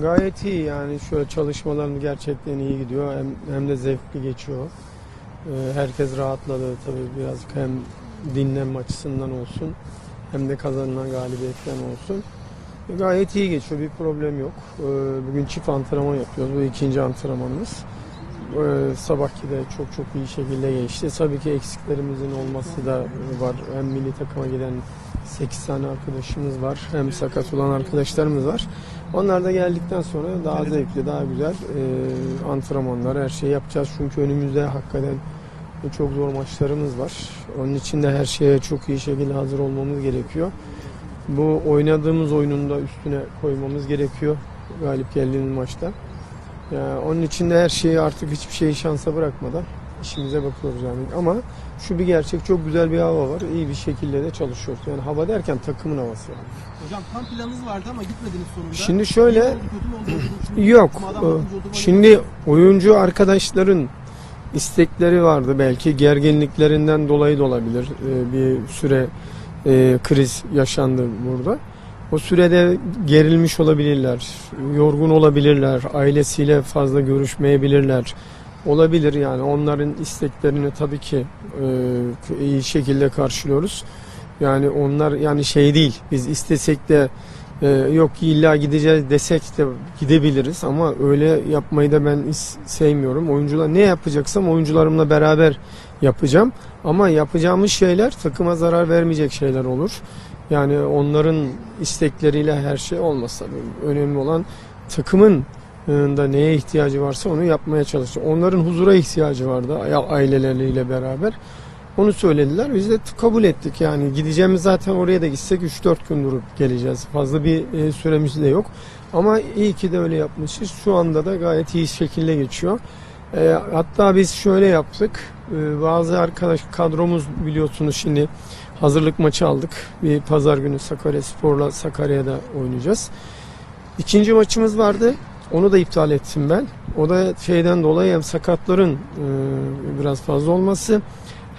Gayet iyi yani şöyle çalışmalarım gerçekten iyi gidiyor hem, hem de zevkli geçiyor. Ee, herkes rahatladı tabii birazcık hem dinlenme açısından olsun hem de kazanılan galibiyetten olsun. E, Gayet iyi geçiyor bir problem yok. Ee, bugün çift antrenman yapıyoruz bu ikinci antrenmanımız. Ee, sabahki de çok çok iyi şekilde geçti. Tabii ki eksiklerimizin olması da var. Hem milli takıma giden 8 tane arkadaşımız var hem sakat olan arkadaşlarımız var. Onlar da geldikten sonra daha zevkli, daha güzel e, antrenmanlar, her şeyi yapacağız. Çünkü önümüzde hakikaten çok zor maçlarımız var. Onun için de her şeye çok iyi şekilde hazır olmamız gerekiyor. Bu oynadığımız oyunun da üstüne koymamız gerekiyor galip geldiğimiz maçta. Yani onun için de her şeyi artık hiçbir şeyi şansa bırakmadan işimize bakıyoruz yani. Ama şu bir gerçek çok güzel bir hava var. İyi bir şekilde de çalışıyoruz. Yani hava derken takımın havası yani. Hocam tam planınız vardı ama gitmediniz sonunda. Şimdi şöyle oldu, oldu. Yok. Ee, Şimdi oyuncu arkadaşların istekleri vardı. Belki gerginliklerinden dolayı da olabilir. Ee, Bir süre e, kriz yaşandı burada. O sürede gerilmiş olabilirler, yorgun olabilirler, ailesiyle fazla görüşmeyebilirler. Olabilir yani onların isteklerini tabii ki e, iyi şekilde karşılıyoruz. Yani onlar yani şey değil biz istesek de ee, yok illa gideceğiz desek de gidebiliriz ama öyle yapmayı da ben sevmiyorum. Oyuncular ne yapacaksam oyuncularımla beraber yapacağım. Ama yapacağımız şeyler takıma zarar vermeyecek şeyler olur. Yani onların istekleriyle her şey olmaz tabii. Önemli olan takımın e, da neye ihtiyacı varsa onu yapmaya çalışacağım. Onların huzura ihtiyacı vardı aileleriyle beraber. Onu söylediler. Biz de kabul ettik. Yani gideceğimiz zaten oraya da gitsek 3-4 gün durup geleceğiz. Fazla bir e, süremiz de yok. Ama iyi ki de öyle yapmışız. Şu anda da gayet iyi şekilde geçiyor. E, hatta biz şöyle yaptık. E, bazı arkadaş kadromuz biliyorsunuz şimdi hazırlık maçı aldık. Bir pazar günü Sakarya Spor'la Sakarya'da oynayacağız. İkinci maçımız vardı. Onu da iptal ettim ben. O da şeyden dolayı hem sakatların e, biraz fazla olması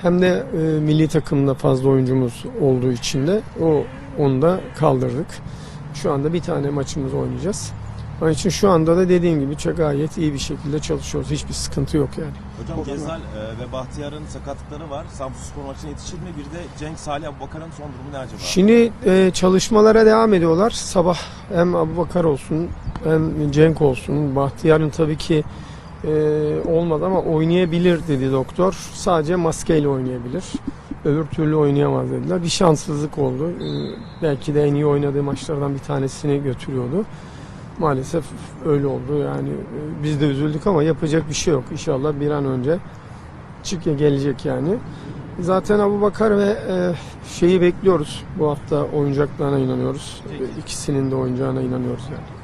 hem de e, milli takımda fazla oyuncumuz olduğu için de o onu da kaldırdık. Şu anda bir tane maçımız oynayacağız. Onun için şu anda da dediğim gibi çok gayet iyi bir şekilde çalışıyoruz. Hiçbir sıkıntı yok yani. Hocam Gezal e, ve Bahtiyar'ın sakatlıkları var. Samsunspor maçına yetişir mi? Bir de Cenk Salih Abubakar'ın son durumu ne acaba? Şimdi e, çalışmalara devam ediyorlar. Sabah hem Abubakar olsun hem Cenk olsun. Bahtiyar'ın tabii ki e, olmadı ama oynayabilir dedi doktor. Sadece maskeyle oynayabilir. Öbür türlü oynayamaz dediler. Bir şanssızlık oldu. E, belki de en iyi oynadığı maçlardan bir tanesini götürüyordu. Maalesef öyle oldu. Yani e, biz de üzüldük ama yapacak bir şey yok. İnşallah bir an önce çık gelecek yani. Zaten Abu Bakar ve e, şeyi bekliyoruz. Bu hafta oyuncaklarına inanıyoruz. E, İkisinin de oynayacağına inanıyoruz yani.